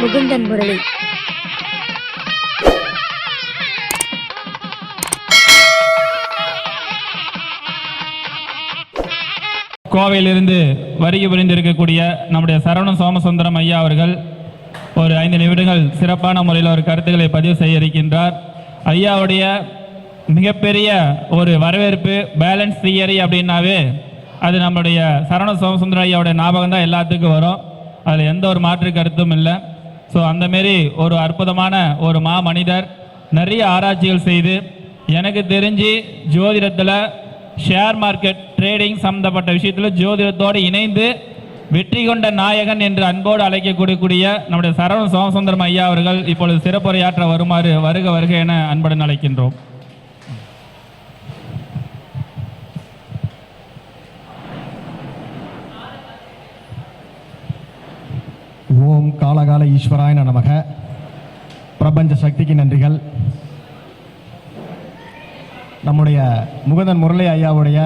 முகுந்தன் முரளி. கோவையிலிருந்து வருகை புரிந்திருக்கக்கூடிய நம்முடைய சரவண சோமசுந்தரம் ஐயா அவர்கள் ஒரு ஐந்து நிமிடங்கள் சிறப்பான முறையில் ஒரு கருத்துக்களை பதிவு செய்ய இருக்கின்றார். ஐயாவுடைய மிகப்பெரிய ஒரு வரவேற்பு பேலன்ஸ் தியரி அப்படின்னாவே அது நம்முடைய சரவண சோமசுந்தரம் ஐயாவுடைய ஞாபகம் தான் எல்லாத்துக்கும் வரும். அதில் எந்த ஒரு மாற்று கருத்தும் இல்லை. ஸோ அந்த மாரி ஒரு அற்புதமான ஒரு மா மனிதர் நிறைய ஆராய்ச்சிகள் செய்து எனக்கு தெரிஞ்சு ஜோதிடத்தில் ஷேர் மார்க்கெட் ட்ரேடிங் சம்மந்தப்பட்ட விஷயத்தில் ஜோதிடத்தோடு இணைந்து வெற்றி கொண்ட நாயகன் என்று அன்போடு அழைக்கக்கூடிய நம்முடைய சரவண சோமசுந்தரம் ஐயா அவர்கள் இப்பொழுது சிறப்புரையாற்ற வருமாறு வருக வருக என அன்புடன் அழைக்கின்றோம். ஓம் காலகால ஈஸ்வராயன நமக. பிரபஞ்ச சக்திக்கு நன்றிகள். நம்முடைய முகுந்தன் முரளி ஐயாவுடைய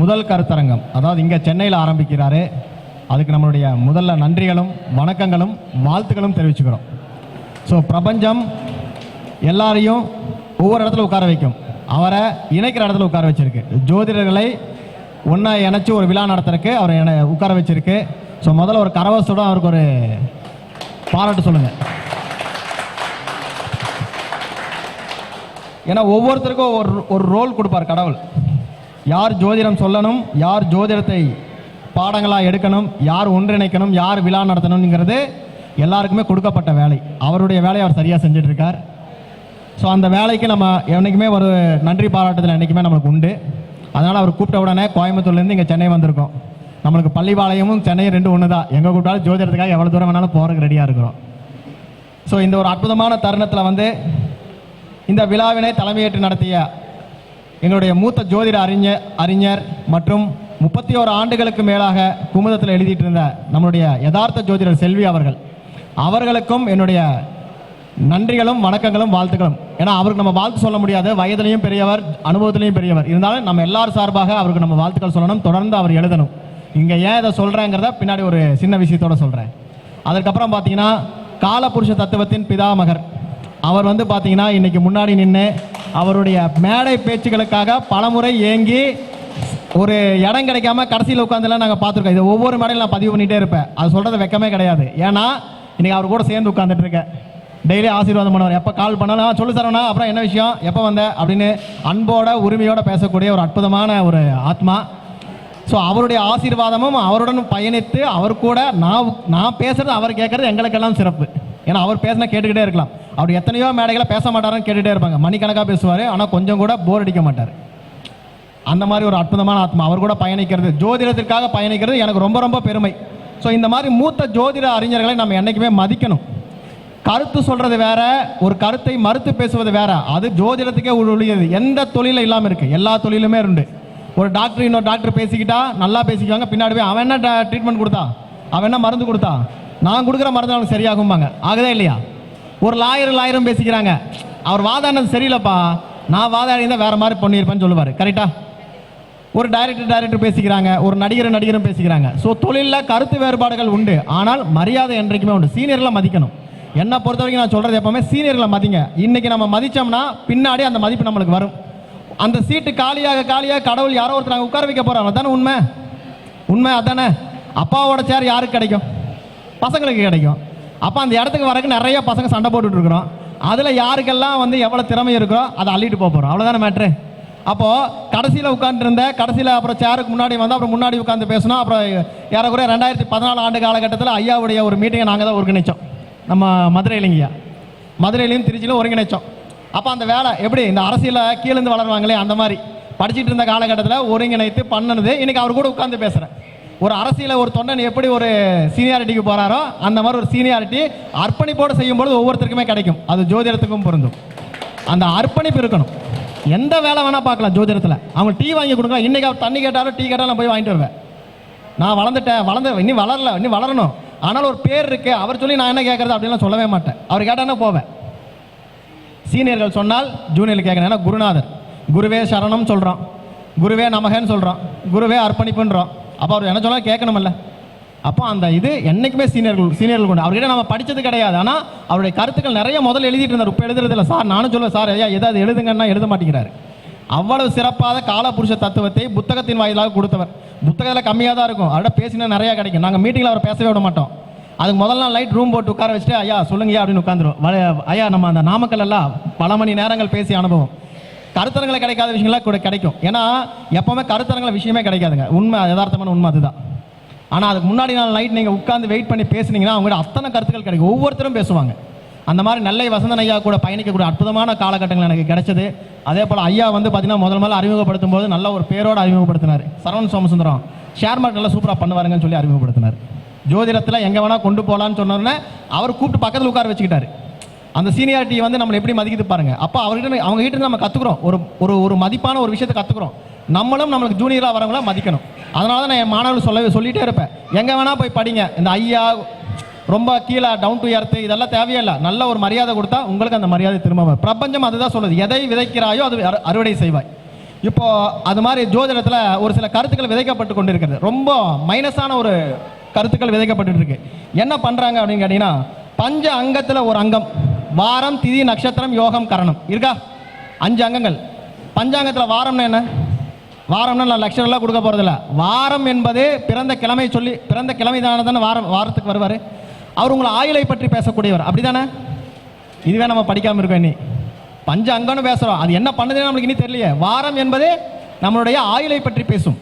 முதல் கருத்தரங்கம் அதாவது இங்கே சென்னையில் ஆரம்பிக்கிறாரு. அதுக்கு நம்மளுடைய முதல்ல நன்றிகளும் வணக்கங்களும் வாழ்த்துக்களும் தெரிவிச்சுக்கிறோம். ஸோ பிரபஞ்சம் எல்லாரையும் ஒவ்வொரு இடத்துல உட்கார வைக்கும். அவரை இணைக்கிற இடத்துல உட்கார வச்சிருக்கு. ஜோதிடர்களை ஒன்றா இணைச்சி ஒரு விழா நடத்துறதுக்கு அவரை என உட்கார வச்சிருக்கு. ஸோ முதல்ல ஒரு கரவசோட அவருக்கு ஒரு பாராட்டு சொல்லுங்கள் ஏன்னா ஒவ்வொருத்தருக்கும் ஒரு ஒரு ரோல் கொடுப்பார் கடவுள். யார் ஜோதிடம் சொல்லணும் யார் ஜோதிடத்தை பாடங்களாக எடுக்கணும் யார் ஒன்றிணைக்கணும் யார் விழா நடத்தணுங்கிறது எல்லாருக்குமே கொடுக்கப்பட்ட வேலை. அவருடைய வேலையை அவர் சரியாக செஞ்சிட்ருக்கார். இருக்கார் ஸோ அந்த வேலைக்கு நம்ம என்றைக்குமே ஒரு நன்றி பாராட்டுதல் என்றைக்குமே நம்மளுக்கு உண்டு. அதனால் அவர் கூப்பிட்ட உடனே கோயம்புத்தூர்லேருந்து இங்கே சென்னை வந்திருக்கோம். நம்மளுக்கு பள்ளிபாளையமும் சென்னையும் ரெண்டு ஒன்று தான் எங்கே கூப்பிட்டாலும் ஜோதிடத்துக்காக எவ்வளோ தூரம் வேணாலும் போகிறதுக்கு ரெடியாக இருக்கிறோம். ஸோ இந்த ஒரு அற்புதமான தருணத்தில் வந்து இந்த விழாவினை தலைமையேற்று நடத்திய எங்களுடைய மூத்த ஜோதிட அறிஞர் அறிஞர் மற்றும் முப்பத்தி ஓரு ஆண்டுகளுக்கு மேலாக குமுதத்தில் எழுதிட்டு இருந்த நம்மளுடைய யதார்த்த ஜோதிடர் செல்வி அவர்கள் அவர்களுக்கும் என்னுடைய நன்றிகளும் வணக்கங்களும் வாழ்த்துக்களும். ஏன்னா அவருக்கு நம்ம வாழ்த்து சொல்ல முடியாது. வயதிலையும் பெரியவர் அனுபவத்திலையும் பெரியவர். இருந்தாலும் நம்ம எல்லார் சார்பாக அவருக்கு நம்ம வாழ்த்துக்கள் சொல்லணும். தொடர்ந்து அவர் எழுதணும். இங்கே ஏன் இதை சொல்கிறேங்கிறத பின்னாடி ஒரு சின்ன விஷயத்தோட சொல்கிறேன் அதுக்கப்புறம் பார்த்தீங்கன்னா காலபுருஷ தத்துவத்தின் பிதாமகர். அவர் வந்து பார்த்தீங்கன்னா இன்னைக்கு முன்னாடி நின்று அவருடைய மேடை பேச்சுகளுக்காக பலமுறை ஏங்கி ஒரு இடம் கிடைக்காம கடைசியில் உட்காந்துலாம் நாங்கள் பார்த்துருக்கோம். இது ஒவ்வொரு மேடையில் நான் பதிவு பண்ணிகிட்டே இருப்பேன். அது சொல்கிறது வெக்கமே கிடையாது. ஏன்னா இன்றைக்கி அவர் கூட சேர்ந்து உட்காந்துட்டு இருக்கேன். டெய்லி ஆசீர்வாதம் பண்ணுவார். எப்போ கால் பண்ணாலும் "ஆ, சொல்லு சரவணா அப்புறம் என்ன விஷயம்? எப்போ வந்த? அப்படின்னு அன்போட உரிமையோட பேசக்கூடிய ஒரு அற்புதமான ஒரு ஆத்மா. ஸோ அவருடைய ஆசீர்வாதமும் அவருடன் பயணித்து அவர் கூட நான் நான் பேசுறது அவர் கேட்கறது எங்களுக்கெல்லாம் சிறப்பு. ஏன்னா அவர் பேசினா கேட்டுக்கிட்டே இருக்கலாம். அவர் எத்தனையோ மேடைகளை பேச மாட்டாருன்னு கேட்டுகிட்டே இருப்பாங்க. மணிக்கணக்காக பேசுவார் ஆனால் கொஞ்சம் கூட போர் அடிக்க மாட்டார். அந்த மாதிரி ஒரு அற்புதமான ஆத்மா. அவர் கூட பயணிக்கிறது ஜோதிடத்திற்காக பயணிக்கிறது எனக்கு ரொம்ப ரொம்ப பெருமை. ஸோ இந்த மாதிரி மூத்த ஜோதிட அறிஞர்களை நம்ம என்றைக்குமே மதிக்கணும். கருத்து சொல்றது வேற ஒரு கருத்தை மறுத்து பேசுவது வேற. அது ஜோதிடத்துக்கே உள்ளது எந்த தொழில இல்லாமல் இருக்கு. எல்லா தொழிலுமே உண்டு. ஒரு டாக்டர் இன்னொரு டாக்டர் பேசிக்கிட்டா நல்லா பேசிக்குவாங்க. பின்னாடி போய் அவன் என்ன ட்ரீட்மெண்ட் கொடுத்தா? அவன் என்ன மருந்து கொடுத்தா? நான் கொடுக்குற மருந்து அவனுக்கு சரியாகும்பாங்க. ஆகுதா இல்லையா? ஒரு லாயர் லாயரும் பேசிக்கிறாங்க. அவர் வாதாடினது சரியில்லைப்பா. நான் வாதாடி தான் வேற மாதிரி பண்ணியிருப்பேன்னு சொல்லுவார். கரெக்டா ஒரு டைரக்டர் டைரக்டர் பேசிக்கிறாங்க. ஒரு நடிகர் நடிகரும் பேசிக்கிறாங்க. ஸோ தொழிலில் கருத்து வேறுபாடுகள் உண்டு. ஆனால் மரியாதை என்றைக்குமே உண்டு. சீனியர்லாம் மதிக்கணும். என்னை பொறுத்த வரைக்கும் நான் சொல்கிறது எப்பவுமே சீனியர்களை மதிங்க. இன்னைக்கு நம்ம மதிச்சோம்னா பின்னாடி அந்த மதிப்பு நம்மளுக்கு வரும். அந்த சீட்டு காலியாக காலியாக கடவுள் யாரோ ஒருத்தர் நாங்கள் உட்கார வைக்க போகிறாங்க அதானே உண்மை? உண்மை அதானே? அப்பாவோட சேர் யாருக்கு கிடைக்கும்? பசங்களுக்கு கிடைக்கும். அப்போ அந்த இடத்துக்கு வரக்கு நிறைய பசங்க சண்டை போட்டுட்டு இருக்கிறோம். அதில் யாருக்கெல்லாம் வந்து எவ்வளோ திறமை இருக்கோ அதை அள்ளிட்டு போக போகிறோம் அவ்வளோதானே மேட்ரு அப்போது கடைசியில் உட்காந்துருந்த கடைசியில் அப்புறம் சேருக்கு முன்னாடி வந்து அப்புறம் முன்னாடி உட்காந்து பேசணும் அப்புறம் ஏறக்குறைய ரெண்டாயிரத்தி பதினாலு ஆண்டு காலகட்டத்தில் ஐயாவுடைய ஒரு மீட்டிங்கை நாங்கள் தான் ஒருங்கிணைச்சோம். நம்ம மதுரையிலங்கய்யா மதுரையிலையும் திருச்சியிலும் ஒருங்கிணைச்சோம். அப்போ அந்த வேலை எப்படி? இந்த அரசியலில் கீழேருந்து வளருவாங்களே அந்த மாதிரி. படிச்சிட்டு இருந்த காலகட்டத்தில் ஒருங்கிணைத்து பண்ணனது. இன்னைக்கு அவர் கூட உட்காந்து பேசுகிறேன் ஒரு அரசியலில் ஒரு தொண்டன் எப்படி ஒரு சீனியாரிட்டிக்கு போகிறாரோ அந்த மாதிரி ஒரு சீனியாரிட்டி அர்ப்பணிப்போடு செய்யும்பொழுது ஒவ்வொருத்தருக்குமே கிடைக்கும். அது ஜோதிடத்துக்கும் பொருந்தும். அந்த அர்ப்பணிப்பு இருக்கணும். எந்த வேலை வேணால் பார்க்கலாம் ஜோதிடத்தில். அவங்க டீ வாங்கி கொடுங்க. இன்றைக்கி அவர் தண்ணி கேட்டாலும் டீ கேட்டாலும் நான் போய் வாங்கிட்டு வருவேன். நான் வளர்ந்துட்டேன். வளர்ந்து இன்னும் வளரல இன்னும் வளரணும். ஆனால் ஒரு பேர் இருக்கு அவர் சொல்லி நான் என்ன கேட்கறது அப்படின்லாம் சொல்லவே மாட்டேன். அவர் கேட்டானா போவேன்? சீனியர்கள் சொன்னால் ஜூனியர் கேட்கணும் ஏன்னா குருநாதர். குருவே சரணம் சொல்கிறான் குருவே நமகன்னு சொல்கிறான் குருவே அர்ப்பணிப்புன்றோம் அப்போ அவர் என்ன சொன்னால் கேட்கணும்ல அப்போ அந்த இது என்னைக்குமே சீனியர்கள் சீனியர்கள் கொண்டு அவர்கிட்ட நம்ம படித்தது கிடையாது. ஆனால் அவருடைய கருத்துக்கள் நிறைய முதல்ல எழுதிட்டு இருந்தார். இப்போ எழுதுறது இல்லை சார் நானும் சொல்லுவேன் சார் ஐயா எதாவது எழுதுங்கன்னா எழுத மாட்டேங்கிறாரு. அவ்வளவு சிறப்பாக காலபுருஷ தத்துவத்தை புத்தகத்தின் வாயிலாக கொடுத்தவர். புத்தகத்தில் கம்மியாக தான் இருக்கும். அவர்கிட்ட பேசினா நிறையா கிடைக்கும். நாங்கள் மீட்டிங்கில் அவர் பேசவே விட மாட்டோம். அதுக்கு முதல் நாள் லைட் ரூம் போட்டு உட்கார வச்சுட்டு ஐயா சொல்லுங்கய்யா அப்படின்னு உட்காந்துரும் ஐயா நம்ம அந்த நாமக்கல் எல்லாம் பல மணி நேரங்கள் பேசிய அனுபவம். கருத்தரங்களை கிடைக்காத விஷயங்கள்லாம் கூட கிடைக்கும். ஏன்னா எப்போவுமே கருத்தரங்களை விஷயமே கிடைக்காதுங்க. உண்மை யதார்த்தமான உண்மை அதுதான். ஆனால் அதுக்கு முன்னாடி நாள் நைட் நீங்கள் உட்காந்து வெயிட் பண்ணி பேசுனீங்கன்னா அவங்ககிட்ட அத்தனை கருத்துக்கள் கிடைக்கும். ஒவ்வொருத்தரும் பேசுவாங்க. அந்த மாதிரி நெல்லை வசந்தன் ஐயா கூட பயணிக்கக்கூடிய அற்புதமான காலகட்டங்கள் எனக்கு கிடைச்சது. அதே போல் ஐயா வந்து பார்த்தீங்கன்னா முதல் முதல்ல அறிமுகப்படுத்தும் போது நல்ல ஒரு பேரோடு அறிமுகப்படுத்தினார். சரவணன் சோமசுந்தரம். ஷேர் மார்க்கெட் நல்லா சூப்பராக பண்ணுவாருங்கன்னு சொல்லி அறிமுகப்படுத்தினார். ஜோதிடத்தில் எங்கே வேணால் கொண்டு போகலான்னு சொன்னோடனே அவர் கூப்பிட்டு பக்கத்தில் உட்கார வச்சுக்கிட்டாரு. அந்த சீனியாரிட்டி வந்து நம்மளை எப்படி மதிக்குது பாருங்க. அப்போ அவர்கிட்ட அவங்க கிட்ட நம்ம கற்றுக்குறோம் ஒரு ஒரு ஒரு மதிப்பான ஒரு விஷயத்தை கற்றுக்குறோம் நம்மளும் நம்மளுக்கு ஜூனியராக வரவங்களாம் மதிக்கணும். அதனால தான் நான் என் மாணவர்கள் சொல்லவே சொல்லிகிட்டே இருப்பேன். எங்கே வேணால் போய் படிங்க. இந்த ஐயா ரொம்ப கீழே டவுன் டு எர்த்து இதெல்லாம் தேவையில்லை. நல்ல ஒரு மரியாதை கொடுத்தா உங்களுக்கு அந்த மரியாதை திரும்ப பிரபஞ்சம் அதுதான் சொல்லுது. எதை விதைக்கிறாயோ அது அறுவடை செய்வாய். இப்போ அது மாதிரி ஜோதிடத்தில் ஒரு சில கருத்துக்கள் விதைக்கப்பட்டு கொண்டிருக்கிறது ரொம்ப மைனஸான ஒரு கருத்துக்கள் விதைக்கப்பட்டு இருக்கு. என்ன பண்ணுறாங்க அப்படின்னு கேட்டிங்கன்னா பஞ்ச அங்கத்தில் ஒரு அங்கம். வாரம் திதி நட்சத்திரம் யோகம் கரணம். இருக்கா? அஞ்சு அங்கங்கள். பஞ்சாங்கத்தில் வாரம்னா என்ன? வாரம்னா நான் லட்சணம்லாம் கொடுக்க போகிறதில்ல வாரம் என்பது பிறந்த கிழமை சொல்லி பிறந்த கிழமை தானே தானே வாரம் வாரத்துக்கு வருவார்? அவர் உங்களை ஆயுளை பற்றி பேசக்கூடியவர். அப்படிதானே? இதுவே நம்ம படிக்காமல் இருக்கோம் இனி. பஞ்ச அங்கன்னு பேசுகிறோம் அது என்ன பண்ணுதுன்னு நம்மளுக்கு இனி தெரியலையே. வாரம் என்பது நம்மளுடைய ஆயுளை பற்றி பேசும்.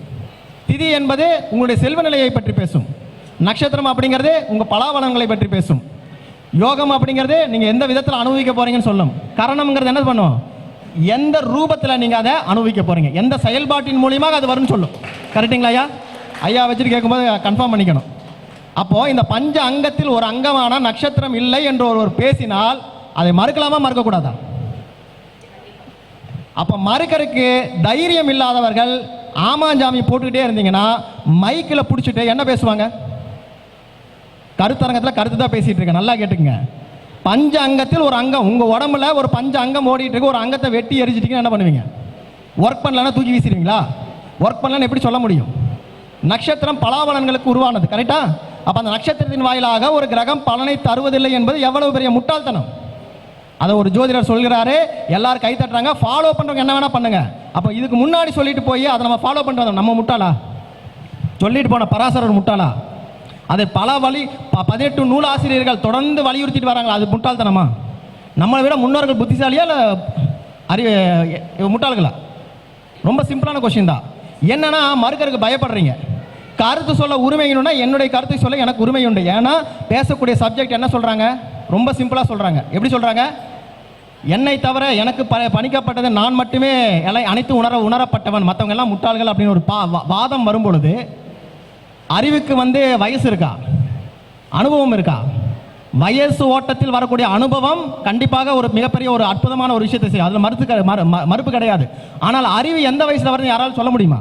திதி என்பது உங்களுடைய செல்வ நிலையை பற்றி பேசும். நட்சத்திரம் அப்படிங்கிறது உங்கள் பலாவளங்களை பற்றி பேசும். யோகம் அப்படிங்கிறது நீங்கள் எந்த விதத்தில் அனுபவிக்க போகிறீங்கன்னு சொல்லும். கரணம்ங்கிறது என்ன பண்ணும்? எந்த ரூபத்தில் நீங்கள் அதை அனுபவிக்க போகிறீங்க எந்த செயல்பாட்டின் மூலியமாக அது வரும்னு சொல்லும். கரெக்டுங்களா ஐயா? ஐயா வச்சுட்டு கேட்கும்போது கன்ஃபார்ம் பண்ணிக்கணும். அப்போ இந்த பஞ்ச அங்கத்தில் ஒரு அங்கமான நட்சத்திரம் இல்லை என்று ஒருவர் பேசினால் அதை மறுக்கலாமா மறுக்கக்கூடாதா? அப்ப மறுக்கறதுக்கு தைரியம் இல்லாதவர்கள் ஆமாஞ்சாமி போட்டுக்கிட்டே இருந்தீங்கன்னா மைக்கில் பிடிச்சிட்டு என்ன பேசுவாங்க? கருத்தரங்கத்தில் கருத்து தான் பேசிட்டு இருக்கேன் நல்லா கேட்டுங்க பஞ்ச அங்கத்தில் ஒரு அங்கம் உங்க உடம்புல ஒரு பஞ்ச அங்கம் ஓடிட்டு இருக்கு ஒரு அங்கத்தை வெட்டி எரிச்சிட்டீங்கன்னா என்ன பண்ணுவீங்க? ஒர்க் பண்ணலன்னா தூக்கி வீசிடுவீங்களா? ஒர்க் பண்ணலன்னு எப்படி சொல்ல முடியும்? நட்சத்திரம் பலாபலன்களுக்கு உருவானது கரெக்டா அப்போ அந்த நட்சத்திரத்தின் வாயிலாக ஒரு கிரகம் பலனை தருவதில்லை என்பது எவ்வளவு பெரிய முட்டாள்தனம். அதை ஒரு ஜோதிடர் சொல்கிறாரு எல்லாரும் கை தட்டுறாங்க ஃபாலோ பண்ணுறவங்க என்ன வேணால் பண்ணுங்க. அப்போ இதுக்கு முன்னாடி சொல்லிட்டு போய் அதை நம்ம ஃபாலோ பண்ணுறோம் நம்ம முட்டாளா? சொல்லிட்டு போன பராசரர் முட்டாளா? அதை பல வழி ப- பதினெட்டு நூல் ஆசிரியர்கள் தொடர்ந்து வலியுறுத்திட்டு வராங்களா? அது முட்டாள்தனமா? நம்மளை விட முன்னோர்கள் புத்திசாலியா இல்லை அறிவு முட்டாள்களா? ரொம்ப சிம்பிளான கொஸ்டின் தான். என்னன்னா மறுக்கறதுக்கு பயப்படுறீங்க. கருத்து சொல்ல உரிமைகள்னா என்னுடைய கருத்தை சொல்ல எனக்கு உரிமை உண்டு. ஏன்னா பேசக்கூடிய சப்ஜெக்ட் என்ன சொல்றாங்க? ரொம்ப சிம்பிளா சொல்றாங்க. எப்படி சொல்றாங்க? என்னை தவிர எனக்கு ப பணிக்கப்பட்டது நான் மட்டுமே எல்லாம் அனைத்து உணர உணரப்பட்டவன். மற்றவங்க எல்லாம் முட்டாள்கள் அப்படின்னு ஒரு பா வா- வாதம் வரும் பொழுது அறிவுக்கு வந்து வயசு இருக்கா? அனுபவம் இருக்கா? வயசு ஓட்டத்தில் வரக்கூடிய அனுபவம் கண்டிப்பாக ஒரு மிகப்பெரிய ஒரு அற்புதமான ஒரு விஷயத்தை செய்யும். அதில் மறுத்து மறு- மறுப்பு கிடையாது. ஆனால் அறிவு எந்த வயசுல வருது யாராலும் சொல்ல முடியுமா?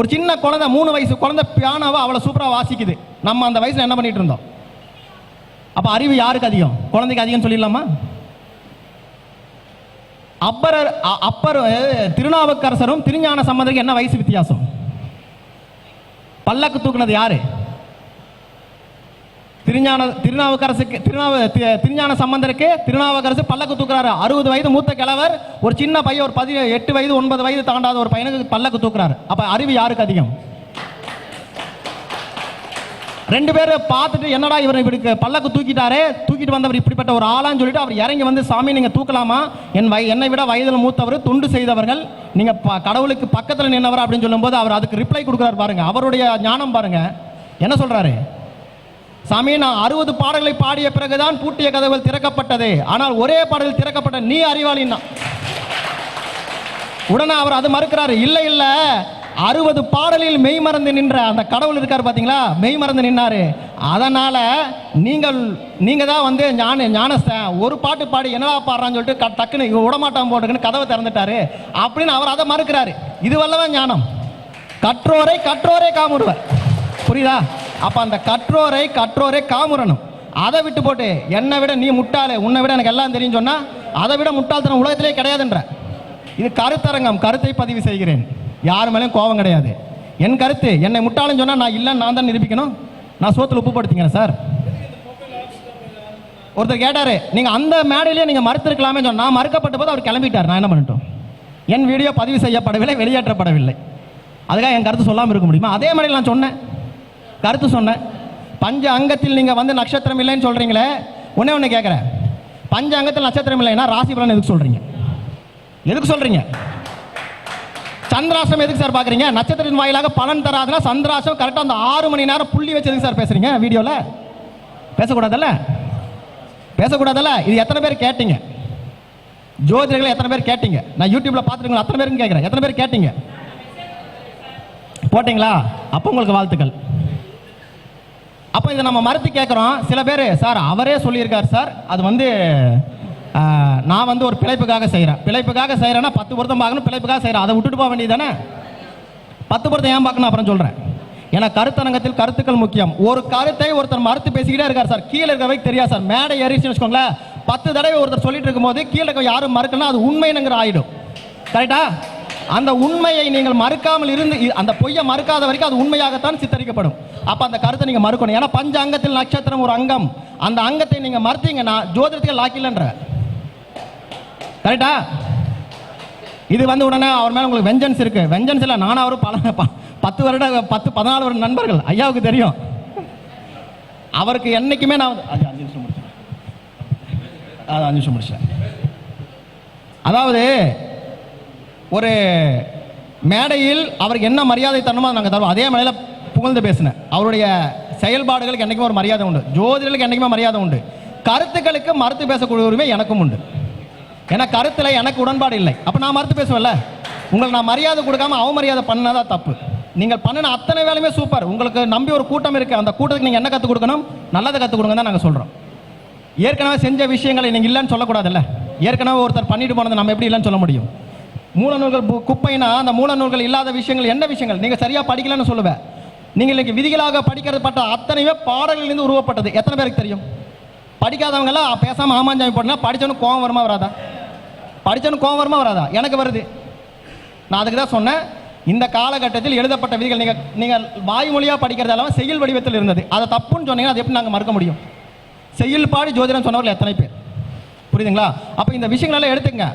ஒரு சின்ன குழந்தை மூணு வயசு குழந்தை பியானாவை அவ்வளோ சூப்பராக வாசிக்குது. நம்ம அந்த வயசில் என்ன பண்ணிட்டு இருந்தோம்? அப்போ அறிவு யாருக்கு அதிகம்? குழந்தைக்கு அதிகம் சொல்லிடலாமா? அப்பரர் அப்பர் திருநாவுக்கரசரும் திருஞான சம்பந்தருக்கு என்ன வயசு வித்தியாசம்? பல்லக்கு தூக்குனது யாரு? திருஞான திருநாவுக்கரசுக்கு திருநாவு திருஞான சம்பந்தருக்கு திருநாவுக்கரசு பல்லக்கு தூக்குறாரு. அறுபது வயது மூத்த கிழவர் ஒரு சின்ன பையன் ஒரு பதி எட்டு வயது ஒன்பது வயது தாண்டாத ஒரு பையனுக்கு பல்லக்கு தூக்குறாரு. அப்ப அறிவு யாருக்கு அதிகம்? ரெண்டு பேரும் பார்த்துட்டு என்னடா இவர் இப்படி பல்லக்கு தூக்கிட்டாரே? தூக்கிட்டு வந்தவர் இப்படிப்பட்ட ஒரு ஆளான்னு சொல்லிட்டு அவர் இறங்கி வந்து சாமி நீங்கள் தூக்கலாமா? என் வய என்னை விட வயதில் மூத்தவர் தொண்டு செய்தவர்கள் நீங்கள் ப- கடவுளுக்கு பக்கத்தில் நின்னவர்? அப்படின்னு சொல்லும்போது அவர் அதுக்கு ரிப்ளை கொடுக்குறாரு பாருங்க. அவருடைய ஞானம் பாருங்க. என்ன சொல்கிறாரு சாமி நான் அறுபது பாடல்களை பாடிய பிறகுதான் பூட்டிய கதவுகள் திறக்கப்பட்டது. ஆனால் ஒரே பாடலில் திறக்கப்பட்ட நீ அறிவாளின்னா. உடனே அவர் அது மறுக்கிறாரு இல்லை இல்ல. அறுபது பாடலில் மெய் மறந்து நின்ற அந்த கடவுள் இருக்கார் பாத்தீங்களா? மெய் மறந்து நின்னாரு. அதனால நீங்கள் நீங்க தான் வந்து ஞான ஞானஸ்தன் ஒரு பாட்டு பாடி என்னடா பாடுறான்னு சொல்லிட்டு டக்குன்னு விடமாட்டான் போட்டுக்குன்னு கதவை திறந்துட்டாரு. அப்படின்னு அவர் அதை மறுக்கிறாரு. இது வல்லவன் ஞானம். கற்றோரை கற்றோரே காமுடுவர் புரியுதா? அப்போ அந்த கற்றோரை கற்றோரை காமுறணும். அதை விட்டு போட்டு என்னை விட நீ முட்டாளு உன்னை விட எனக்கு எல்லாம் தெரியும் சொன்னால் அதை விட முட்டாள்தனம் உலகத்திலே கிடையாதுன்ற. இது கருத்தரங்கம் கருத்தை பதிவு செய்கிறேன். யார் மேலேயும் கோபம் கிடையாது. என் கருத்து என்னை முட்டாளுன்னு சொன்னால் நான் இல்லைன்னு நான் தான் நிரூபிக்கணும். நான் சோத்தில் உப்பு படுத்திக்கிறேன் சார். ஒருத்தர் கேட்டார் நீங்கள் அந்த மேடையிலே நீங்கள் மறுத்திருக்கலாமே சொன்னால் நான் மறுக்கப்பட்ட போது அவர் கிளம்பிட்டார். நான் என்ன பண்ணட்டும்? என் வீடியோ பதிவு செய்யப்படவில்லை வெளியேற்றப்படவில்லை. அதுக்காக என் கருத்து சொல்லாமல் இருக்க முடியுமா? அதே மாதிரி நான் சொன்னேன். கருத்து சொன்னேன். பஞ்ச அங்கத்தில் நீங்கள் வந்து நட்சத்திரம் இல்லைன்னு சொல்கிறீங்களே ஒன்னே ஒன்று கேட்குறேன் பஞ்ச அங்கத்தில் நட்சத்திரம் இல்லைன்னா ராசி பலன் எதுக்கு சொல்கிறீங்க எதுக்கு சொல்கிறீங்க சந்திராசம் எதுக்கு சார் பார்க்குறீங்க நட்சத்திரத்தின் வாயிலாக பலன் தராதுன்னா சந்திராசம் கரெக்டாக அந்த ஆறு மணி நேரம் புள்ளி வச்சு எதுக்கு சார் பேசுகிறீங்க வீடியோவில் பேசக்கூடாதல்ல? பேசக்கூடாதல்ல? இது எத்தனை பேர் கேட்டீங்க? ஜோதிடர்களை எத்தனை பேர் கேட்டீங்க? நான் யூடியூப்ல பார்த்துருக்கீங்களா? அத்தனை பேரும் கேட்குறேன் எத்தனை பேர் கேட்டீங்க? போட்டிங்களா? அப்போ உங்களுக்கு வாழ்த்துக்கள். அப்போ இதை நம்ம மறுத்து கேட்குறோம் சில பேர் சார் அவரே சொல்லியிருக்கார் சார். அது வந்து நான் வந்து ஒரு பிழைப்புக்காக செய்கிறேன் பிழைப்புக்காக செய்கிறேன்னா பத்து பொருத்தம் பார்க்கணும். பிழைப்புக்காக செய்கிறேன் அதை விட்டுட்டு போக வேண்டியது தானே பத்து பொருத்தம் ஏன் பார்க்கணும்? அப்புறம் சொல்கிறேன் ஏன்னா கருத்தரங்கத்தில் கருத்துக்கள் முக்கியம். ஒரு கருத்தை ஒருத்தர் மறுத்து பேசிக்கிட்டே இருக்கார் சார். கீழே இருக்கவைக்கு தெரியாது சார். மேடை ஏறிச்சுன்னு வச்சுக்கோங்களேன். பத்து தடவை ஒருத்தர் சொல்லிட்டு இருக்கும்போது கீழே இருக்க யாரும் மறுக்கணும் அது உண்மைனுங்கிற ஆயிடும். கரெக்டா? அந்த உண்மையை நீங்கள் மறுக்காமல் இருந்து அந்த பொய்யை மறுக்காத வரைக்கும் அது உண்மையாகத்தான் சித்தரிக்கப்படும். அப்போ அந்த கருத்தை நீங்கள் மறுக்கணும். ஏன்னா பஞ்ச அங்கத்தில் நட்சத்திரம் ஒரு அங்கம். அந்த அங்கத்தை நீங்க மறுத்தீங்கன்னா ஜோதிடத்துக்கு லாக்கிலன்ற கரெக்டா இது வந்து உடனே அவர் மேலே உங்களுக்கு வெஞ்சன்ஸ் இருக்கு. வெஞ்சன்ஸ் இல்லை நானும் அவரும் பல பத்து வருட பத்து பதினாலு வருட நண்பர்கள். ஐயாவுக்கு தெரியும். அவருக்கு என்னைக்குமே நான் அஞ்சு நிமிஷம் முடிச்சேன் அஞ்சு நிமிஷம் முடிச்சேன் அதாவது ஒரு மேடையில் அவருக்கு என்ன மரியாதை தரணுமோ நாங்கள் தருவோம். அதே மேடையில் புகழ்ந்து பேசினேன். அவருடைய செயல்பாடுகளுக்கு என்றைக்குமே ஒரு மரியாதை உண்டு. ஜோதிடர்களுக்கு என்றைக்குமே மரியாதை உண்டு. கருத்துக்களுக்கு மறுத்து பேசக்கூடிய உரிமை எனக்கும் உண்டு. ஏன்னா கருத்தில் எனக்கு உடன்பாடு இல்லை. அப்போ நான் மறுத்து பேசுவேன்ல? உங்களுக்கு நான் மரியாதை கொடுக்காம அவமரியாதை பண்ணதான் தப்பு. நீங்கள் பண்ணின அத்தனை வேலையுமே சூப்பர். உங்களுக்கு நம்பி ஒரு கூட்டம் இருக்கு. அந்த கூட்டத்துக்கு நீங்கள் என்ன கற்றுக் கொடுக்கணும்? நல்லதை கற்றுக் கொடுங்க தான் நாங்கள் சொல்கிறோம் ஏற்கனவே செஞ்ச விஷயங்களை நீங்கள் இல்லைன்னு சொல்லக்கூடாதுல்ல? ஏற்கனவே ஒருத்தர் பண்ணிட்டு போனதை நம்ம எப்படி இல்லைன்னு சொல்ல முடியும்? மூலநூல்கள் நூல்கள் குப்பைனா அந்த மூலநூல்கள் இல்லாத விஷயங்கள் என்ன விஷயங்கள்? நீங்கள் சரியாக படிக்கலன்னு சொல்லுவேன் நீங்கள் இன்னைக்கு விதிகளாக படிக்கிறது பட்ட அத்தனையுமே பாடல்களிலிருந்து உருவப்பட்டது. எத்தனை பேருக்கு தெரியும்? படிக்காதவங்களாம் பேசாமல் ஆமாஞ்சாமி போட்டா படித்தவனு கோவம் வருமா வராதா? படித்தவனு கோவம் வருமா வராதா? எனக்கு வருது. நான் அதுக்கு தான் சொன்னேன். இந்த காலகட்டத்தில் எழுதப்பட்ட விதிகள் நீங்கள் நீங்கள் வாய்மொழியாக படிக்கிறது இல்லாமல் செய்யுள் வடிவத்தில் இருந்தது. அதை தப்புன்னு சொன்னீங்கன்னா அது எப்படி நாங்கள் மறுக்க முடியும்? செயல்பாடு பாடி ஜோதிடம் சொன்னவர்கள் எத்தனை பேர்? புரியுதுங்களா? அப்போ இந்த விஷயங்களெல்லாம் எடுத்துங்க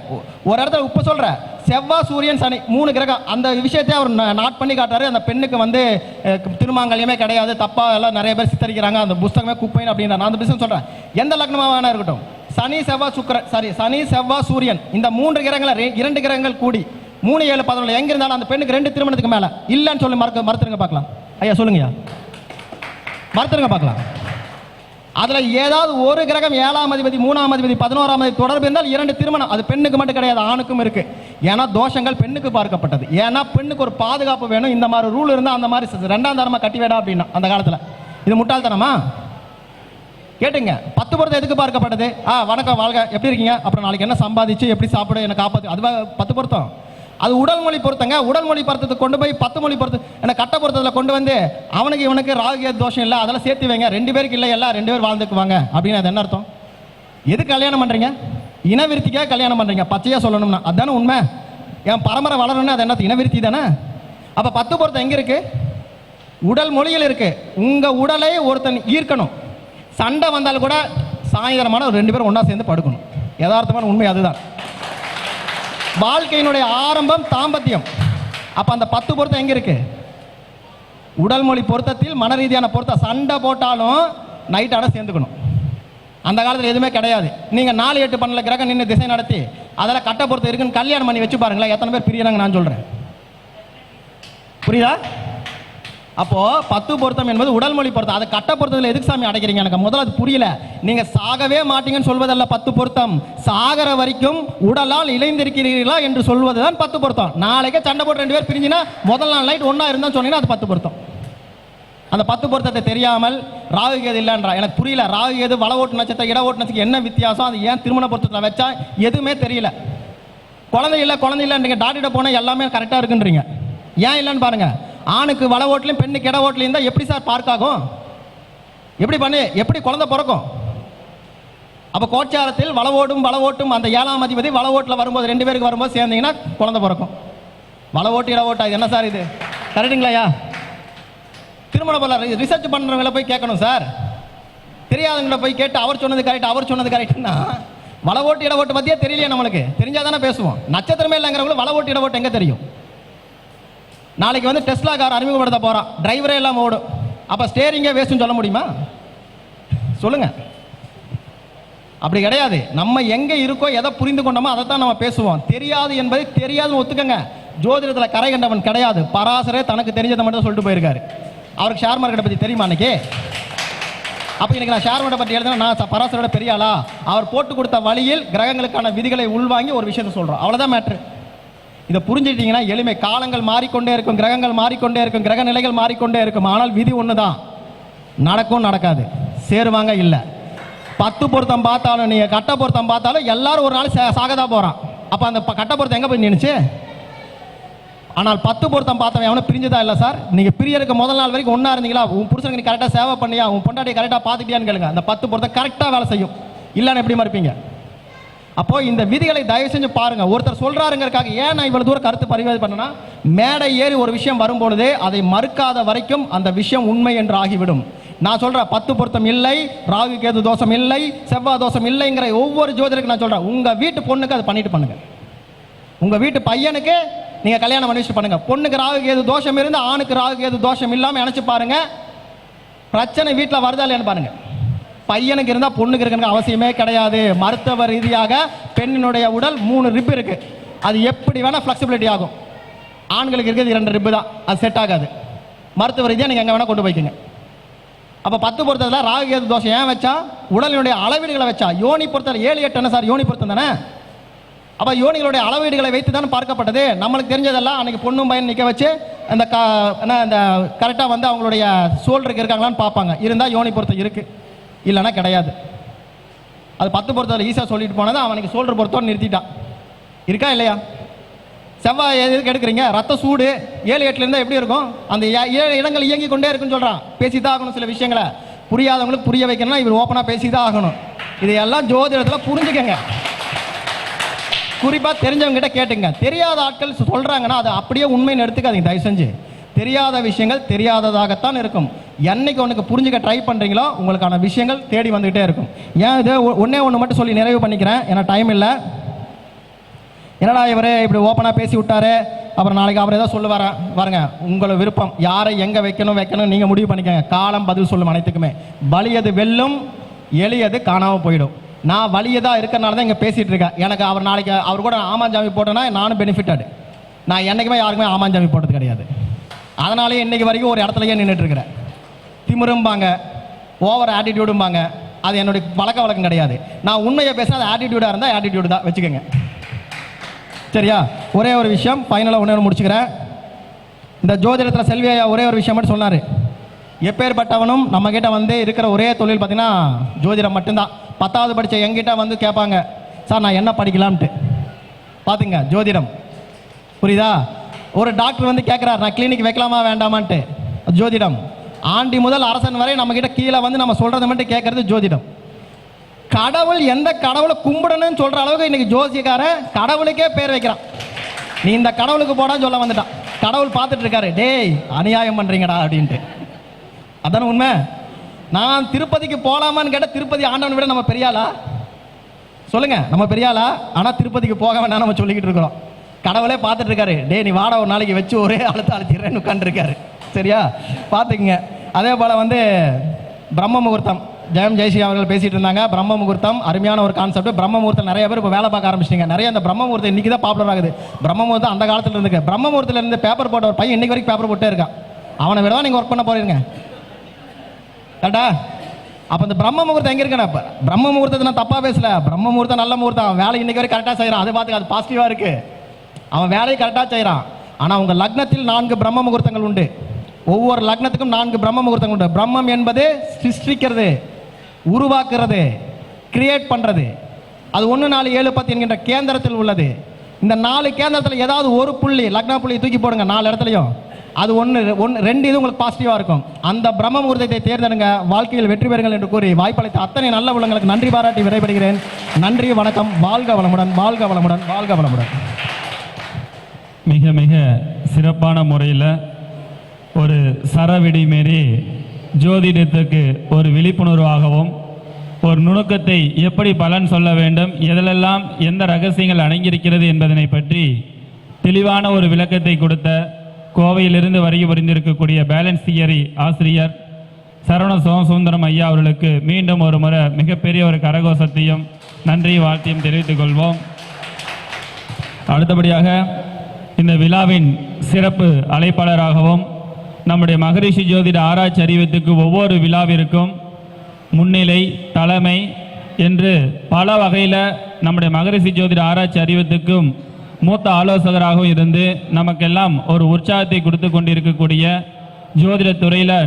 ஒரு இடத்துல இப்போ சொல்கிற செவ்வாய் சூரியன் சனி மூணு கிரகம் அந்த விஷயத்தை அவர் நாட் பண்ணி காட்டுறாரு. அந்த பெண்ணுக்கு வந்து திருமாங்கல்யமே கிடையாது தப்பாக எல்லாம் நிறைய பேர் சித்தரிக்கிறாங்க அந்த புஸ்தகமே குப்பைன்னு அப்படின்ற நான் அந்த விஷயம் சொல்கிறேன் எந்த லக்னமாக வேணா இருக்கட்டும். சனி செவ்வாய் சுக்கிரன் சாரி சனி செவ்வாய் சூரியன் இந்த மூன்று கிரகங்களை இரண்டு கிரகங்கள் கூடி மூணு ஏழு பதினொன்று எங்கே இருந்தாலும் அந்த பெண்ணுக்கு ரெண்டு திருமணத்துக்கு மேலே. இல்லைன்னு சொல்லி மறக்க மறுத்துருங்க பார்க்கலாம். ஐயா சொல்லுங்கய்யா. மறுத்துருங்க பார்க்கலாம். அதில் ஏதாவது ஒரு கிரகம் ஏழாம் அதிபதி மூணாம் அதிபதி பதினோராம் அதிபதி தொடர்பு இருந்தால் இரண்டு திருமணம். அது பெண்ணுக்கு மட்டும் கிடையாது ஆணுக்கும் இருக்கு. ஏன்னா தோஷங்கள் பெண்ணுக்கு பார்க்கப்பட்டது. ஏன்னா பெண்ணுக்கு ஒரு பாதுகாப்பு வேணும். இந்த மாதிரி ரூல் இருந்தால் அந்த மாதிரி ரெண்டாம் தரமாக கட்டி வேடா அப்படின்னா அந்த காலத்தில். இது முட்டாள்தனமா? கேட்டுங்க. பத்து பொருத்தம் எதுக்கு பார்க்கப்பட்டது? ஆ வணக்கம் வாழ்க. எப்படி இருக்கீங்க? அப்புறம் நாளைக்கு என்ன சம்பாதிச்சு எப்படி சாப்பிட என்ன காப்பாற்று அதுவா பத்து பொருத்தம். அது உடல் மொழி பொருத்தங்க. உடல் மொழி பொருத்தத்துக்கு கொண்டு போய் பத்து மொழி பொருத்தம் என்ன கட்ட பொருத்தத்தில் கொண்டு வந்து அவனுக்கு இவனுக்கு ராகு தோஷம் இல்லை அதெல்லாம் சேர்த்து வைங்க. ரெண்டு பேருக்கு இல்லை எல்லாம் ரெண்டு பேர் வாழ்ந்துக்குவாங்க. அப்படின்னு அது என்ன அர்த்தம்? எது கல்யாணம் பண்ணுறீங்க இனவிருத்திக்காக கல்யாணம் பண்ணுறீங்க பச்சையாக சொல்லணும்னா. அதுதானே உண்மை. என் பரம்பரை வளரணும்னா அது என்ன இனவிருத்தி தானே? அப்போ பத்து பொருத்தம் எங்கே இருக்கு? உடல் மொழியில் இருக்கு. உங்கள் உடலை ஒருத்தன் ஈர்க்கணும். சண்டை வந்தாலும் கூட சாயந்தரமான ஒரு ரெண்டு பேரும் ஒன்றா சேர்ந்து படுக்கணும். யதார்த்தமான உண்மை அதுதான். வாழ்க்கையினுடைய ஆரம்பம் தாம்பத்தியம். அப்ப அந்த பத்து பொருத்தம் எங்க இருக்கு? உடல் மொழி பொருத்தத்தில் மன ரீதியான பொருத்தம். சண்டை போட்டாலும் நைட் சேர்ந்துக்கணும். அந்த காலத்தில் எதுவுமே கிடையாது. நீங்க நாலு எட்டு பண்ணல கிரகம் நின்று திசை நடத்தி அதில் கட்ட பொருத்தம் இருக்குன்னு கல்யாணம் பண்ணி வச்சு பாருங்களேன் எத்தனை பேர் பிரியறாங்க நான் சொல்றேன். புரியுதா? அப்போ பத்து பொருத்தம் என்பது உடல் மொழி பொருத்தம். அதை கட்ட பொருத்தத்தில் எதுக்கு சாமி அடைக்கிறீங்க எனக்கு? முதல்ல அது புரியல. நீங்க சாகவே மாட்டீங்கன்னு சொல்வதல்ல பத்து பொருத்தம். சாகர வரைக்கும் உடலால் இணைந்திருக்கிறீர்களா என்று சொல்வதுதான் பத்து பொருத்தம். நாளைக்கே சண்டை போட்டு ரெண்டு பேர் பிரிஞ்சினா முதல் நாள் நைட் ஒன்னா இருந்தா சொன்னீங்கன்னா அது பத்து பொருத்தம். அந்த பத்து பொருத்தத்தை தெரியாமல் ராகு கேது இல்லைன்றா. எனக்கு புரியல. ராகு கேது வள ஓட்டு நட்சத்திரம் இட ஓட்டு நட்சத்திரம் என்ன வித்தியாசம்? அது ஏன் திருமண பொருத்தத்தில் வச்சா எதுவுமே தெரியல. குழந்தை இல்லை குழந்தை இல்லைன்றீங்க. டாக்டர்கிட்ட போனால் எல்லாமே கரெக்டாக இருக்குன்றீங்க. ஏன் இல்லைன்னு பாருங்கள் ஆணுக்கு வள ஓட்டுலையும் பெண்ணுக்கு இட ஓட்டுலையும் இருந்தால் எப்படி சார் பார்க் ஆகும்? எப்படி பண்ணு? எப்படி குழந்தை பிறக்கும்? அப்போ கோச்சாரத்தில் வள ஓட்டும் வள ஓட்டும் அந்த ஏழாம் அதிபதி வள ஓட்டில் வரும்போது ரெண்டு பேருக்கு வரும்போது சேர்ந்தீங்கன்னா குழந்தை பிறக்கும். வள ஓட்டு இட ஓட்டா இது என்ன சார் இது? கரெக்டுங்களாயா திருமண போல ரிசர்ச் பண்ணுறவங்கள போய் கேட்கணும் சார். தெரியாதவங்கள போய் கேட்டு அவர் சொன்னது கரெக்ட் அவர் சொன்னது கரெக்ட்னா வள ஓட்டு இட ஓட்டு மத்தியே தெரியலையே நம்மளுக்கு. தெரிஞ்சால் தானே பேசுவோம். நட்சத்திரமே இல்லைங்கிறவங்களும் வள ஓட்டு இட ஓட்டு எங்கே தெரியும்? நாளைக்கு வந்து டெஸ்லா கார் அறிமுகப்படுத்த போகிறான் டிரைவரே எல்லாம் ஓடும். அப்போ ஸ்டேரிங்கே வேஸ்ட்னு சொல்ல முடியுமா? சொல்லுங்க. அப்படி கிடையாது. நம்ம எங்கே இருக்கோ எதை புரிந்து கொண்டோமோ அதை தான் நம்ம பேசுவோம். தெரியாது என்பதை தெரியாதுன்னு ஒத்துக்கங்க. ஜோதிடத்தில் கரை கண்டவன் கிடையாது. பராசரே தனக்கு தெரிஞ்சதை மட்டும் சொல்லிட்டு போயிருக்காரு. அவருக்கு ஷேர் மார்க்கெட்டை பற்றி தெரியுமா அன்னைக்கு? அப்போ எனக்கு நான் ஷேர் மார்க்கெட் பற்றி எழுதுனா நான் பராசரோட பெரியாளா அவர் போட்டு கொடுத்த வழியில் கிரகங்களுக்கான விதிகளை உள்வாங்கி ஒரு விஷயத்தை சொல்கிறோம் அவ்வளோதான் மேட்ரு இதை புரிஞ்சுட்டீங்கன்னா எளிமை. காலங்கள் மாறிக்கொண்டே இருக்கும் கிரகங்கள் மாறிக்கொண்டே இருக்கும் கிரக நிலைகள் மாறிக்கொண்டே இருக்கும். ஆனால் விதி ஒன்று தான் நடக்கும் நடக்காது. சேருவாங்க இல்லை. பத்து பொருத்தம் பார்த்தாலும் நீங்கள் கட்ட பொருத்தம் பார்த்தாலும் எல்லாரும் ஒரு நாள் சாகதா போகிறான் அப்போ அந்த ப- கட்ட பொருத்தம் எங்கே போய் நின்றுச்சு ஆனால் பத்து பொருத்தம் பார்த்தவன் எவனும் பிரிஞ்சதா இல்லை சார்? நீங்கள் பிரியருக்கு முதல் நாள் வரைக்கும் ஒன்றா இருந்தீங்களா? உன் புருஷனுக்கு நீ கரெக்டாக சேவை பண்ணியா? உன் பொண்டாட்டி கரெக்டாக பார்த்துட்டியான்னு கேளுங்க. அந்த பத்து பொருத்தம் கரெக்டாக வேலை செய்யும். இல்லைன்னு எப்படி மறுப்பீங்க? அப்போ இந்த விதிகளை தயவு செஞ்சு பாருங்க. ஒருத்தர் சொல்றாருங்கிறக்காக ஏன் நான் இவ்வளவு தூரம் கருத்து பரிவாதி பண்ணனா மேடை ஏறி ஒரு விஷயம் வரும்பொழுது அதை மறுக்காத வரைக்கும் அந்த விஷயம் உண்மை என்று ஆகிவிடும். நான் சொல்றேன் பத்து பொருத்தம் இல்லை ராகு கேது தோஷம் இல்லை செவ்வாய் தோஷம் இல்லைங்கிற ஒவ்வொரு ஜோதிடருக்கு நான் சொல்றேன். உங்க வீட்டு பொண்ணுக்கு அதை பண்ணிட்டு பண்ணுங்க. உங்க வீட்டு பையனுக்கு நீங்க கல்யாணம் பண்ணி பண்ணுங்க. பொண்ணுக்கு ராகு கேது தோஷம் இருந்து ஆணுக்கு ராகு கேது தோஷம் இல்லாம நினைச்சு பாருங்க. பிரச்சனை வீட்டில் வருதா இல்லையான்னு பாருங்க. பையனுக்கு இருந்தால் பொண்ணுக்கு இருக்குன்னு அவசியமே கிடையாது. மருத்துவ ரீதியாக பெண்ணினுடைய உடல் மூணு ரிப் இருக்கு. அது எப்படி வேணால் ஃப்ளெக்சிபிலிட்டி ஆகும். ஆண்களுக்கு இருக்கிறது இரண்டு ரிப்பு தான். அது செட் ஆகாது. மருத்துவ ரீதியாக நீங்கள் எங்கே வேணால் கொண்டு போய்க்குங்க. அப்போ பத்து பொறுத்ததில் ராகு கேது தோஷம் ஏன் வச்சா? உடலினுடைய அளவீடுகளை வச்சா. யோனி பொறுத்தல் ஏழு எட்டு என்ன சார்? யோனி பொருத்தம் தானே? அப்போ யோனிகளுடைய அளவீடுகளை வைத்து தான் பார்க்கப்பட்டது. நம்மளுக்கு தெரிஞ்சதெல்லாம் அன்றைக்கி பொண்ணும் பையன் நிற்க வச்சு அந்த க என்ன இந்த கரெக்டாக வந்து அவங்களுடைய சோல்டருக்கு இருக்காங்களான்னு பார்ப்பாங்க. இருந்தால் யோனி பொருத்தம் இருக்குது இல்லைன்னா கிடையாது. அது பத்து பொறுத்தவரை ஈஸியாக சொல்லிட்டு போனது அவனுக்கு சோல்டர் பொருத்தம் நிறுத்திட்டான். இருக்கா இல்லையா? செவ்வாய் எதுக்கு எடுக்கிறீங்க? ரத்த சூடு ஏழு எட்டுலேருந்தால் எப்படி இருக்கும்? அந்த ஏ- ஏழு இடங்கள் இயங்கி கொண்டே இருக்குன்னு சொல்கிறான் பேசி தான் ஆகணும் சில விஷயங்களை. புரியாதவங்களுக்கு புரிய வைக்கணும்னா இவர் ஓப்பனாக பேசி தான் ஆகணும். இதையெல்லாம் ஜோதிடத்தில் புரிஞ்சுக்கங்க. குறிப்பாக தெரிஞ்சவங்க கிட்ட கேட்டுங்க. தெரியாத ஆட்கள் சொல்கிறாங்கன்னா அதை அப்படியே உண்மைன்னு எடுத்துக்காதீங்க. தயவு செஞ்சு. தெரியாத விஷயங்கள் தெரியாததாகத்தான் இருக்கும். என்னைக்கு உனக்கு புரிஞ்சுக்க ட்ரை பண்ணுறீங்களோ உங்களுக்கான விஷயங்கள் தேடி வந்துகிட்டே இருக்கும். ஏன் இது ஒ- ஒன்று மட்டும் சொல்லி நிறைவு பண்ணிக்கிறேன். ஏன்னா டைம் இல்லை. என்னடா இவர் இப்படி ஓப்பனாக பேசி விட்டாரு? அப்புறம் நாளைக்கு அவர் ஏதோ சொல்லுவாரா? பாருங்க உங்களை விருப்பம் யாரை எங்கே வைக்கணும் வைக்கணும் நீங்கள் முடிவு பண்ணிக்கங்க. காலம் பதில் சொல்லும் அனைத்துக்குமே. வலியது வெல்லும் எளியது காணாமல் போயிடும். நான் வலியதாக இருக்கிறனால தான் இங்கே பேசிகிட்டு இருக்கேன். எனக்கு அவர் நாளைக்கு அவர் கூட ஆமாஞ்சாமி போட்டேன்னா நானும் பெனிஃபிட்டட் நான் என்றைக்குமே யாருக்குமே ஆமாஞ்சாமி போட்டது கிடையாது. அதனாலே இன்னைக்கு வரைக்கும் ஒரு இடத்துலயே நின்றுட்டு இருக்கிறேன் திமிரும்பாங்க ஓவர் ஆட்டிடியூடும்பாங்க அது என்னுடைய பழக்க வழக்கம் கிடையாது. நான் உண்மையை பேச அது ஆட்டிடியூடாக இருந்தால் ஆட்டிடியூடு தான். வச்சுக்கோங்க. சரியா? ஒரே ஒரு விஷயம் ஃபைனலாக ஒன்றே ஒன்று முடிச்சுக்கிறேன். இந்த ஜோதிடத்தில் செல்வியா ஒரே ஒரு விஷயம் மட்டும் சொன்னார். எப்பேற்பட்டவனும் நம்ம கிட்ட வந்து இருக்கிற ஒரே தொழில் பார்த்தீங்கன்னா ஜோதிடம் மட்டும்தான். பத்தாவது படித்த எங்கிட்ட வந்து கேட்பாங்க சார் நான் என்ன படிக்கலாம்ட்டு? பார்த்துங்க ஜோதிடம். புரியுதா? ஒரு டாக்டர் வந்து கேட்குறாரு நான் கிளினிக் வைக்கலாமா வேண்டாமான்ட்டு. ஜோதிடம். ஆண்டி முதல் அரசன் வரை நம்மக்கிட்ட கீழே வந்து நம்ம சொல்கிறத மட்டும் கேட்கறது ஜோதிடம். கடவுள் எந்த கடவுளை கும்பிடணும்னு சொல்கிற அளவுக்கு இன்றைக்கி ஜோசியக்காரன் கடவுளுக்கே பேர் வைக்கிறான். நீ இந்த கடவுளுக்கு போடான்னு சொல்ல வந்துட்டான். கடவுள் பார்த்துட்டு இருக்காரு டேய் அநியாயம் பண்ணுறீங்கடா அப்படின்ட்டு. அதான உண்மை? நான் திருப்பதிக்கு போகலாமான்னு கேட்டால் திருப்பதி ஆண்டவனை விட நம்ம பெரியாளா? சொல்லுங்கள் நம்ம பெரியாளா? ஆனால் திருப்பதிக்கு போக வேண்டாம் நம்ம சொல்லிக்கிட்டு இருக்கிறோம். கடவுளே பார்த்துட்டு இருக்காரு டேய் நீ வாடா ஒரு நாளைக்கு வச்சு ஒரே அழுத்த அழுத்திடுறேன்னு உட்காந்துருக்காரு சரியா? பார்த்துக்குங்க. அதே போல் வந்து பிரம்ம முகூர்த்தம். ஜெயம் ஜெயஸ்ரீ அவர்கள் பேசிட்டு இருந்தாங்க. பிரம்ம முகூர்த்தம் அருமையான ஒரு கான்செப்ட் பிரம்ம முகூர்த்தம் நிறைய பேர் இப்போ வேலை பார்க்க ஆரம்பிச்சிட்டிங்க. நிறைய அந்த பிரம்ம முகூர்த்தம் இன்னைக்கு தான் பாப்புலர் ஆகுது. பிரம்ம முகூர்த்தம் அந்த காலத்தில் இருக்கு. பிரம்ம முகூர்த்தத்துல இருந்து பேப்பர் போட்ட ஒரு பையன் இன்னைக்கு வரைக்கும் பேப்பர் போட்டே இருக்கான். அவனை விட தான் நீங்கள் ஒர்க் பண்ண போறீங்க. கரெக்டா? அப்போ இந்த பிரம்ம முகூர்த்தம் எங்கே இருக்கணும் இப்போ பிரம்ம முகூர்த்தத்தை நான் தப்பாக பேசல. பிரம்ம முகூர்த்தம் நல்ல முகூர்த்தம். வேலை இன்றைக்கி வரைக்கும் கரெக்டாக செய்கிறான் அதை பார்த்துக்க அது பாசிட்டிவாக இருக்குது அவன் வேலையை கரெக்டாக செய்கிறான் ஆனால் உங்கள் லக்னத்தில் நான்கு பிரம்ம முகூர்த்தங்கள் உண்டு. ஒவ்வொரு லக்னத்துக்கும் நான்கு பிரம்ம முகூர்த்தங்கள் உண்டு. பிரம்மம் என்பது சிருஷ்டிக்கிறது உருவாக்குறது கிரியேட் பண்ணுறது அது ஒன்று நாலு ஏழு பத்து என்கின்ற கேந்திரத்தில் உள்ளது. இந்த நாலு கேந்திரத்தில் ஏதாவது ஒரு புள்ளி லக்ன புள்ளி தூக்கி போடுங்க நாலு இடத்துலையும். அது ஒன்று ஒன்று ரெண்டு இது உங்களுக்கு பாசிட்டிவாக இருக்கும். அந்த பிரம்ம முகூர்த்தத்தை தேர்ந்தெடுங்க. வாழ்க்கையில் வெற்றி பெறுங்கள் என்று கூறி வாய்ப்பளித்த அத்தனை நல்ல உள்ளங்களுக்கு நன்றி பாராட்டி விடைபெறுகிறேன். நன்றி வணக்கம். வாழ்க வளமுடன் வாழ்க வளமுடன் வாழ்க வளமுடன். மிக மிக சிறப்பான முறையில் ஒரு சரவிடி மாரி ஜோதிடத்துக்கு ஒரு விழிப்புணர்வாகவும் ஒரு நுணுக்கத்தை எப்படி பலன் சொல்ல வேண்டும் எதிலெல்லாம் எந்த ரகசியங்கள் அடங்கியிருக்கிறது என்பதனை பற்றி தெளிவான ஒரு விளக்கத்தை கொடுத்த கோவையிலிருந்து வருகை புரிந்திருக்கக்கூடிய பேலன்ஸ் தியரி ஆசிரியர் சரவண சோமசுந்தரம் ஐயா அவர்களுக்கு மீண்டும் ஒரு முறை மிகப்பெரிய ஒரு கரகோஷத்தையும் நன்றி வாழ்த்தையும் தெரிவித்துக் கொள்வோம். அடுத்தபடியாக இந்த விழாவின் சிறப்பு அழைப்பாளராகவும் நம்முடைய மகரிஷி ஜோதிட ஆராய்ச்சி அறிவித்துக்கு ஒவ்வொரு விழாவிற்கும் முன்னிலை தலைமை என்று பல வகையில் நம்முடைய மகரிஷி ஜோதிட ஆராய்ச்சி அறிவித்துக்கும் மூத்த ஆலோசகராகவும் இருந்து நமக்கெல்லாம் ஒரு உற்சாகத்தை கொடுத்து கொண்டிருக்கக்கூடிய ஜோதிட துறையில்